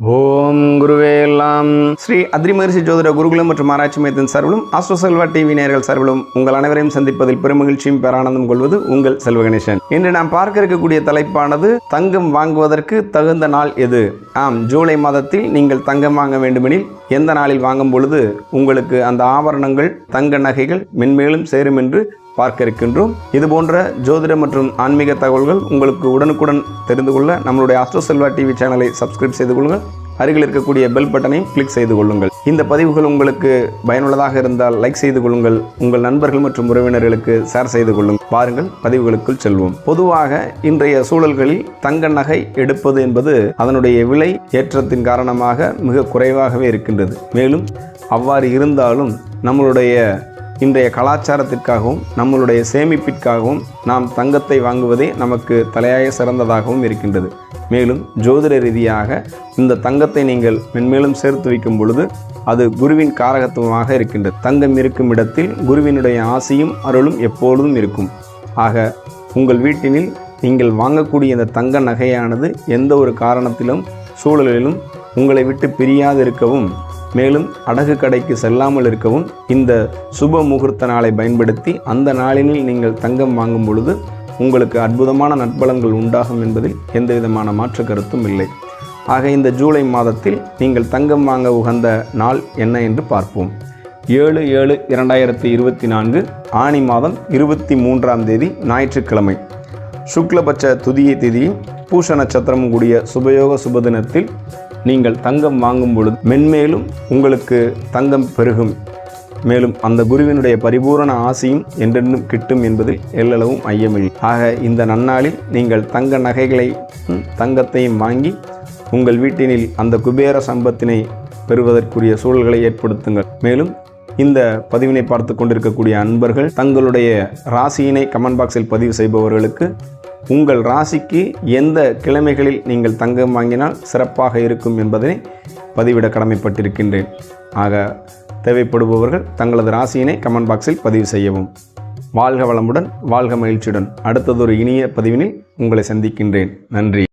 ஓம் குருவேலாம் ஸ்ரீ அத்ரி மகரிஷி ஜோதிட குருகுலம் மற்றும் ஆராய்ச்சி மையத்தின் சார்பிலும் ஆஸ்ட்ரோ செல்வா டிவி நேயர்கள் சார்பிலும் உங்கள் அனைவரையும் சந்திப்பதில் பெருமகிழ்ச்சியும் பேரானந்தம் கொள்வது உங்கள் செல்வ கணேசன். இன்று நாம் பார்க்க இருக்கக்கூடிய தலைப்பானது தங்கம் வாங்குவதற்கு தகுந்த நாள் எது? ஆம் ஜூலை மாதத்தில் நீங்கள் தங்கம் வாங்க வேண்டுமெனில் எந்த நாளில் வாங்கும் பொழுது உங்களுக்கு அந்த ஆபரணங்கள் தங்க நகைகள் மென்மேலும் சேரும் என்று பார்க்க இருக்கின்றோம். இது போன்ற ஜோதிட மற்றும் ஆன்மீக தகவல்கள் உங்களுக்கு உடனுக்குடன் தெரிந்து கொள்ள நம்மளுடைய அஸ்ட்ரோ செல்வா டிவி சேனலை சப்ஸ்கிரைப் செய்து கொள்ளுங்கள். அருகில் இருக்கக்கூடிய பெல் பட்டனையும் கிளிக் செய்து கொள்ளுங்கள். இந்த பதிவுகள் உங்களுக்கு பயனுள்ளதாக இருந்தால் லைக் செய்து கொள்ளுங்கள். உங்கள் நண்பர்கள் மற்றும் உறவினர்களுக்கு ஷேர் செய்து கொள்ளுங்கள். பாருங்கள் பதிவுகளுக்குள் செல்வோம். பொதுவாக இன்றைய சூழல்களில் தங்க நகை எடுப்பது என்பது அதனுடைய விலை ஏற்றத்தின் காரணமாக மிக குறைவாகவே இருக்கின்றது. மேலும் அவ்வாறு இருந்தாலும் நம்மளுடைய இன்றைய கலாச்சாரத்திற்காகவும் நம்மளுடைய சேமிப்பிற்காகவும் நாம் தங்கத்தை வாங்குவதே நமக்கு தலையாய சிறந்ததாகவும் இருக்கின்றது. மேலும் ஜோதிட ரீதியாக இந்த தங்கத்தை நீங்கள் மென்மேலும் சேர்த்து வைக்கும் பொழுது அது குருவின் காரகத்துவமாக இருக்கின்றது. தங்கம் இருக்கும் இடத்தில் குருவினுடைய ஆசையும் அருளும் எப்பொழுதும் இருக்கும். ஆக உங்கள் வீட்டினில் நீங்கள் வாங்கக்கூடிய இந்த தங்க நகையானது எந்த ஒரு காரணத்திலும் சூழலிலும் உங்களை விட்டு பிரியாது இருக்கவும் மேலும் அடகு கடைக்கு செல்லாமல் இருக்கவும் இந்த சுப முகூர்த்த நாளை பயன்படுத்தி அந்த நாளினில் நீங்கள் தங்கம் வாங்கும் பொழுது உங்களுக்கு அற்புதமான நற்பலன்கள் உண்டாகும் என்பதில் எந்த விதமான மாற்று கருத்தும் இல்லை. ஆக இந்த ஜூலை மாதத்தில் நீங்கள் தங்கம் வாங்க உகந்த நாள் என்ன என்று பார்ப்போம். ஏழு ஏழு இரண்டாயிரத்தி இருபத்தி நான்கு ஆணி மாதம் இருபத்தி மூன்றாம் தேதி ஞாயிற்றுக்கிழமை. சுக்லபட்ச துதியை திதியும் பூஷ நட்சத்திரமும் கூடிய சுபயோக சுபதினத்தில் நீங்கள் தங்கம் வாங்கும் பொழுது மென்மேலும் உங்களுக்கு தங்கம் பெருகும். மேலும் அந்த குருவினுடைய பரிபூரண ஆசையும் என்றென்றும் கிட்டும் என்பதில் எல்லளவும் ஐயமில்லை. ஆக இந்த நன்னாளில் நீங்கள் தங்க நகைகளை தங்கத்தையும் வாங்கி உங்கள் வீட்டினில் அந்த குபேர சம்பத்தினை பெறுவதற்குரிய சூழல்களை ஏற்படுத்துங்கள். மேலும் இந்த பதிவினை பார்த்து கொண்டிருக்கக்கூடிய அன்பர்கள் தங்களுடைய ராசியினை கமெண்ட் பாக்ஸில் பதிவு செய்பவர்களுக்கு உங்கள் ராசிக்கு எந்த கிழமைகளில் நீங்கள் தங்கம் வாங்கினால் சிறப்பாக இருக்கும் என்பதனை பதிவிட கடமைப்பட்டிருக்கின்றேன். ஆக தேவைப்படுபவர்கள் தங்களது ராசியினை கமெண்ட் பாக்ஸில் பதிவு செய்யவும். வாழ்க வளமுடன் வாழ்க மகிழ்ச்சியுடன். அடுத்ததொரு இனிய பதிவினில் உங்களை சந்திக்கின்றேன். நன்றி.